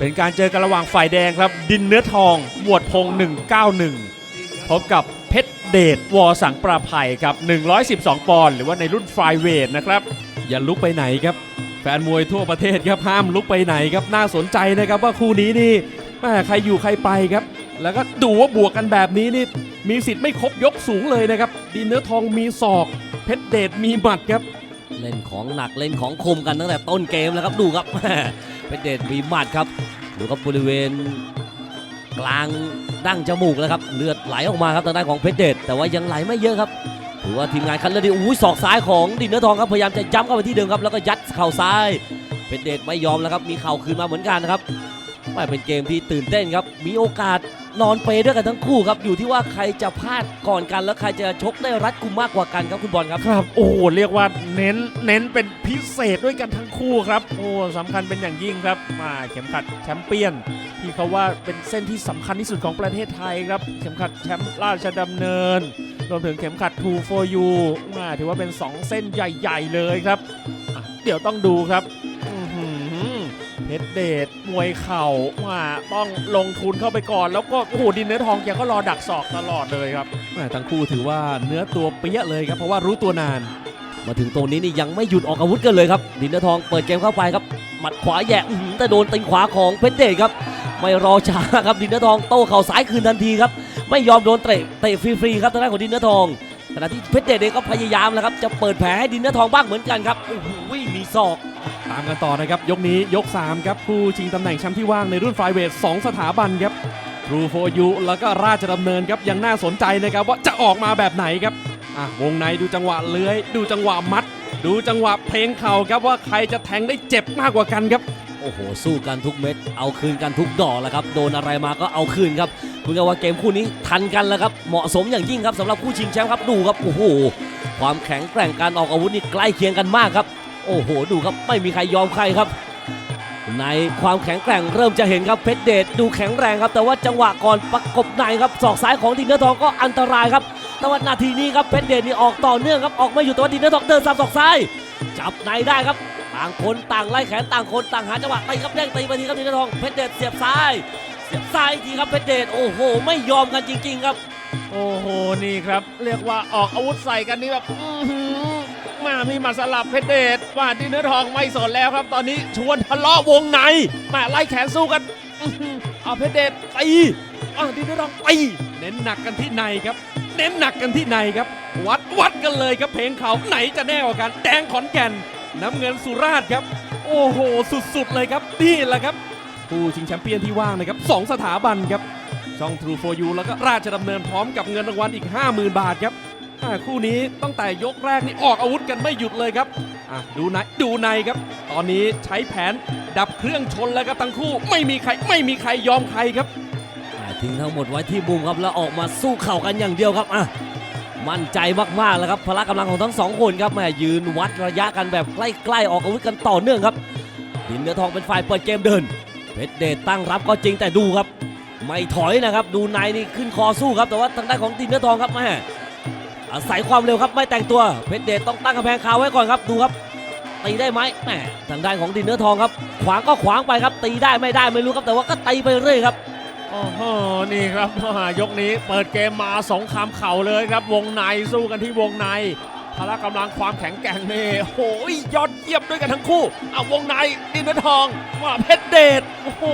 เป็นการเจอกันระหว่างฝ่ายแดงครับ ดินเนื้อทอง หมวดพง 191 พบกับเพชรเดชวอสังประภัยครับ 112 ปอนด์หรือว่าในรุ่นไฟเวทนะครับ อย่าลุกไปไหนครับ แฟนมวยทั่วประเทศครับห้ามลุกไปไหนครับ น่าสนใจนะครับว่าคู่นี้นี่แม่ใครอยู่ใครไปครับ แล้วก็ดูว่าบวกกันแบบนี้นี่มีสิทธิ์ไม่ครบยกสูงเลยนะครับดินเนื้อทองมีศอก เพชรเดชมีหมัดครับ เล่นของหนักเล่นของคมกันตั้งแต่ต้นเกมแล้วครับดูครับเป็นเดชมีหมัดครับดูครับบริเวณกลางดั้งจมูกแล้วครับเลือดไหลออกมาครับทางด้านของเพชรเดชแต่ว่ายังไหลไม่เยอะครับถือว่าทีมงานคันเลือดดีอุ้ยศอกซ้ายของดินเนื้อทองครับพยายามจะย้ำเข้าไปที่เดิมครับแล้วก็ยัดเข่าซ้ายเพชรเดชไม่ยอมแล้วครับมีเข่าคืนมาเหมือนกันนะครับ ไม่เป็นเกมที่ตื่นเต้นครับ มีโอกาสนอนเปย์ด้วยกันทั้งคู่ครับ อยู่ที่ว่าใครจะพลาดก่อนกันแล้วใครจะชกได้รัดกุมมากกว่ากันครับคุณบอลครับครับ โอ้โหเรียกว่าเน้นเน้นเป็นพิเศษด้วยกันทั้งคู่ครับโอ้สำคัญเป็นอย่างยิ่งครับมาเข็มขัดแชมเปี้ยน ที่เขาว่าเป็นเส้นที่สำคัญที่สุดของประเทศไทยครับเข็มขัดแชมป์ราชดำเนิน รวมถึงเข็มขัด 2 for you มาถือว่าเป็น 2 เส้นใหญ่ ๆ เลยครับ เดี๋ยวต้องดูครับ เพชรเดชมวยเข่ามาต้องลงทุนเข้าไปก่อน แล้วก็โอ้โหดินเนื้อทองแกก็รอดักศอกตลอดเลยครับทั้งคู่ถือว่าเนื้อตัวเปี้ยเลยครับเพราะว่ารู้ตัวนาน มาถึงตรงนี้นี่ยังไม่หยุดออกอาวุธกันเลยครับดินเนอร์ทองเปิดเกมเข้าไปครับหมัดขวาแยกแต่โดนตีนขวาของเพชรเดชครับ ไม่รอช้าครับดินเนอร์ทองโต้เข่าซ้ายคืนทันทีครับไม่ยอมโดนเตะเตะฟรีๆครับทางด้านของดินเนอร์ทองขณะที่เพชรเดชเองก็พยายามแล้วครับจะเปิดแผลให้ดินเนอร์ทองบ้างเหมือนกันครับโอ้โหมีศอก ตามกันต่อนะครับ ยกนี้ยก 3 ครับคู่ชิงตำแหน่งแชมป์ที่ว่างในรุ่นไฟเวท2สถาบันครับทรูโฟยูแล้วก็ราชดำเนินครับยังน่าสนใจนะครับว่าจะออกมาแบบไหนครับอะวงในดูจังหวะเลื้อย ดูจังหวะมัด ดูจังหวะเพลงเข่าครับว่าใครจะแทงได้เจ็บมากกว่ากันครับโอ้โห สู้กันทุกเม็ด เอาคืนกันทุกดอกแล้วครับ โดนอะไรมาก็เอาคืนครับคุณกันว่าเกมคู่นี้ทันกันแล้วครับ เหมาะสมอย่างยิ่งครับสำหรับคู่ชิงแชมป์ครับ ดูครับ โอ้โห ความแข็งแกร่งการออกอาวุธนี่ใกล้เคียงกันมากครับ โอ้โหดูครับไม่มีใครยอมใครครับ ในความแข็งแกร่งเริ่มจะเห็นครับเพชรเดชดูแข็งแรงครับ แต่ว่าจังหวะก่อนประกบในครับศอกซ้ายของดินเนอร์ทองก็อันตรายครับแต่ว่านาทีนี้ครับเพชรเดชนี่ออกต่อเนื่องครับออกไม่อยู่แต่ว่าดินเนอร์ทองเดินสับศอกซ้าย จับในได้ครับต่างคนต่างไล่แขนต่างคนต่างหาจังหวะตีครับเด้งตีไปทีครับดินเนอร์ทองเพชรเดชเสียบซ้ายเสียบซ้ายทีครับเพชรเดชโอ้โห ไม่ยอมกันจริง ๆ ครับ โอ้โหนี่ครับ เรียกว่าออกอาวุธใส่กันนี่แบบ มามีมาสลับเพชรเดชว่าดินเนื้อทองไม่สนแล้วครับ ตอนนี้ชวนทะเลาะวงในมาไล่แขนสู้กันเอาเพชรเดชตีอะดินเนื้อทองตีเน้นหนักกันที่ในครับ เน้นหนักกันที่ในครับ วัดวัดกันเลยครับเพลงเขาไหนจะแน่กว่ากันแดงขอนแก่นน้ำเงินสุราษฎร์ครับ โอ้โห สุดๆเลยครับนี่แหละครับผู้ชิงแชมป์เปี้ยนที่ว่างนะครับสองสถาบันครับช่อง True for You แล้วก็ราชดำเนินพร้อมกับเงินรางวัลอีก 50,000 บาทครับ อ่าคู่นี้ตั้งแต่ยกแรกนี่ออกอาวุธกันไม่หยุดเลยครับอะดูในดูในครับ ตอนนี้ใช้แผนดับเครื่องชนแล้วครับทั้งคู่ไม่มีใครไม่มีใครยอมใครครับ อ่าทิ้งทั้งหมดไว้ที่มุมครับแล้วออกมาสู้เข่ากันอย่างเดียวครับอะมั่นใจมากๆแล้วครับพละกำลังของทั้งสองคนครับแม่ยืนวัดระยะกันแบบใกล้ๆออกอาวุธกันต่อเนื่องครับดินเนื้อทองเป็นฝ่ายเปิดเกมเดินเพชรเดชตั้งรับก็จริงแต่ดูครับ ไม่ถอยนะครับ ดูในนี่ขึ้นคอสู้ครับแต่ว่าทางด้านของดินเนื้อทองครับแม่ อาศัยความเร็วครับไม่แต่งตัวเพชรเดชต้องตั้งกำแพงคาไว้ก่อนครับดูครับตีได้ไหมแหมทางด้านของดินเนื้อทองครับ ขวางก็ขวางไปครับ ตีได้ไม่ได้ไม่รู้ครับ แต่ว่าก็ตีไปเรื่อยครับโอ้โหนี่ครับอ่ายกนี้เปิดเกมมาสงครามเข่าเลยครับ วงในสู้กันที่วงในพละกำลังความแข็งแกร่งนี่โอ้โหยอดเยี่ยมด้วยกันทั้งคู่เอาวงในดินเนื้อทองว่าเพชรเดชโอ้โห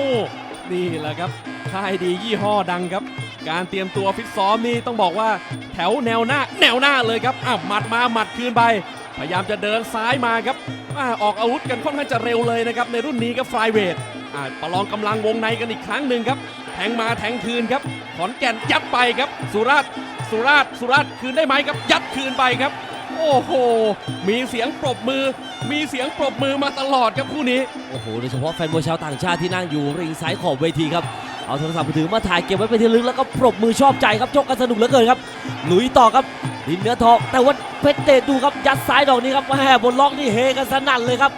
นี่แหละครับค่ายดียี่ห้อดังครับ การเตรียมตัวฟิตซ้อมนี่ต้องบอกว่าแถวแนวหน้าแนวหน้าเลยครับอ้าวหมัดมาหมัดคืนไป พยายามจะเดินซ้ายมาครับอาออกอาวุธกันค่อนข้างจะเร็วเลยนะครับในรุ่นนี้ครับฟลายเวทอ่าประลองกำลังวงในกันอีกครั้งหนึ่งครับแทงมาแทงคืนครับ ขอนแก่นยัดไปครับ สุราษฎร์สุราษฎร์สุราษฎร์คืนได้ไหมครับ ยัดคืนไปครับ โอ้โห มีเสียงปรบมือ มีเสียงปรบมือมาตลอดครับคู่นี้ โอ้โห โดยเฉพาะแฟนมวยชาวต่างชาติที่นั่งอยู่ริงซ้ายขอบเวทีครับ เอาโทรศัพท์มือถือมาถ่ายเก็บไว้เป็นที่ระลึกแล้วก็ปรบมือชอบใจครับชกกันสนุกเหลือเกินครับลุยต่อครับดินเนื้อทองแต่ว่าเพชรเดชดูครับยัดซ้ายดอกนี้ครับแหมบนล็อกนี่เฮกันสนั่นเลยครับ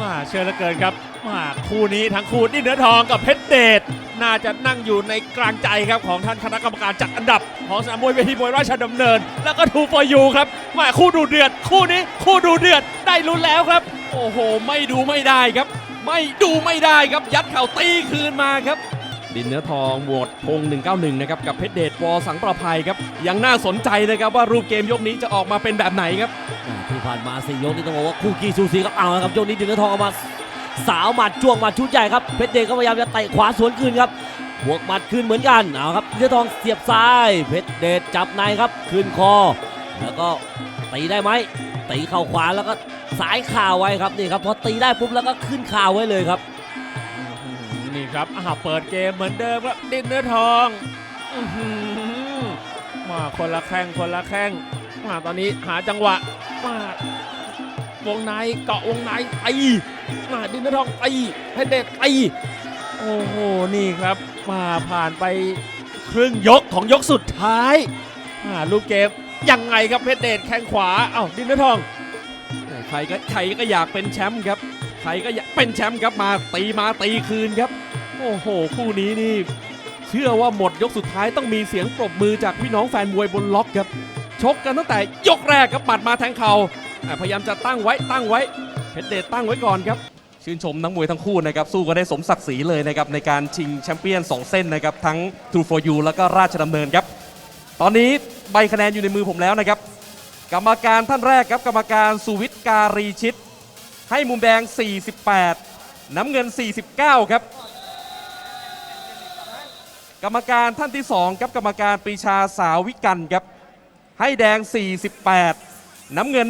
ว่าเชื่อเหลือเกินครับว่าคู่นี้ทั้งคู่นี่เนื้อทองกับเพชรเดชน่าจะนั่งอยู่ในกลางใจครับของท่านคณะกรรมการจัดอันดับของสนามมวยเวทีมวยราชดำเนิน แล้วก็ทูฟอยูครับว่าคู่ดูเดือด คู่นี้คู่ดูเดือดได้ลุ้นแล้วครับ โอ้โห ไม่ดูไม่ได้ครับ ไม่ดูไม่ได้ครับยัดเข่าตีคืนมาครับ ดินเนื้อทองบวดพง191 นะครับ กับเพชรเดชวอสังประภัยครับ ยังน่าสนใจนะครับว่ารูปเกมยกนี้จะออกมาเป็นแบบไหนครับ ที่ผ่านมาสี่ยกนี่ต้องบอกว่าคู่กีสูสีครับเอาละครับยกนี้ดินเนื้อทองเอามาสาวหมัดจ้วงหมัดชุดใหญ่ครับเพชรเดชก็พยายามจะเตะขวาสวนคืนครับบวกหมัดคืนเหมือนกันเอาครับดินเนื้อทองเสียบซ้าย เพชรเดชจับในครับคืนคอ แล้วก็ตีได้ไหมตีเข่าขวาแล้วก็สายข่าวไว้ครับนี่ครับพอตีได้ปุ๊บแล้วก็ขึ้นข่าวไว้เลยครับ นี่ครับอ่าเปิดเกมเหมือนเดิมครับดินเนื้อทองอมาคนละแข้งคนละแข้งมาตอนนี้หาจังหวะมาวงในเกาะวงในตีมาดินเนื้อทองตีเพชรเดชตีโอ้โหนี่ครับมาผ่านไปครึ่งยกของยกสุดท้ายอ่าลูกเกมยังไงครับเพชรเดชแข้งขวาเอ้าดินเนื้อทองใครก็ใครก็อยากเป็นแชมป์ครับใครก็อยากเป็นแชมป์ครับมาตีมาตีคืนครับ โอ้โห คู่นี้นี่ เชื่อว่าหมดยกสุดท้ายต้องมีเสียงปรบมือจากพี่น้องแฟนมวยบนล็อกครับ ชกกันตั้งแต่ยกแรกครับหมัดมาแทงเข่าอะพยายามจะตั้งไว้ตั้งไว้เพชรเดชตั้งไว้ก่อนครับ ชื่นชมนักมวยทั้งคู่นะครับ สู้กันได้สมศักดิ์ศรีเลยนะครับ ในการชิงแชมเปี้ยน 2 เส้นนะครับ ทั้ง True for You แล้วก็ราชดำเนินครับ ตอนนี้ใบคะแนนอยู่ในมือผมแล้วนะครับ กรรมการท่านแรกครับ กรรมการสุวิทย์การีชิต ให้มุมแดง 48 น้ำเงิน 49 ครับ กรรมการท่านที่2ครับกรรมการปรีชาสาวิกันครับ ให้แดง 48 น้ำเงิน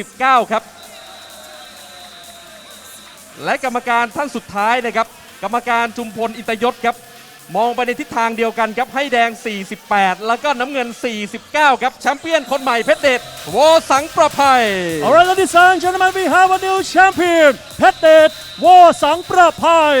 49 ครับ และกรรมการท่านสุดท้ายนะครับ กรรมการจุมพลอิตยศครับ มองไปในทิศทางเดียวกันครับ ให้แดง 48 แล้วก็น้ำเงิน 49 ครับแชมเปี้ยนคนใหม่เพชรเดชโวสังประภัย Alright, ladies and gentlemen, we have a new champion, Pet War Sang Prapai.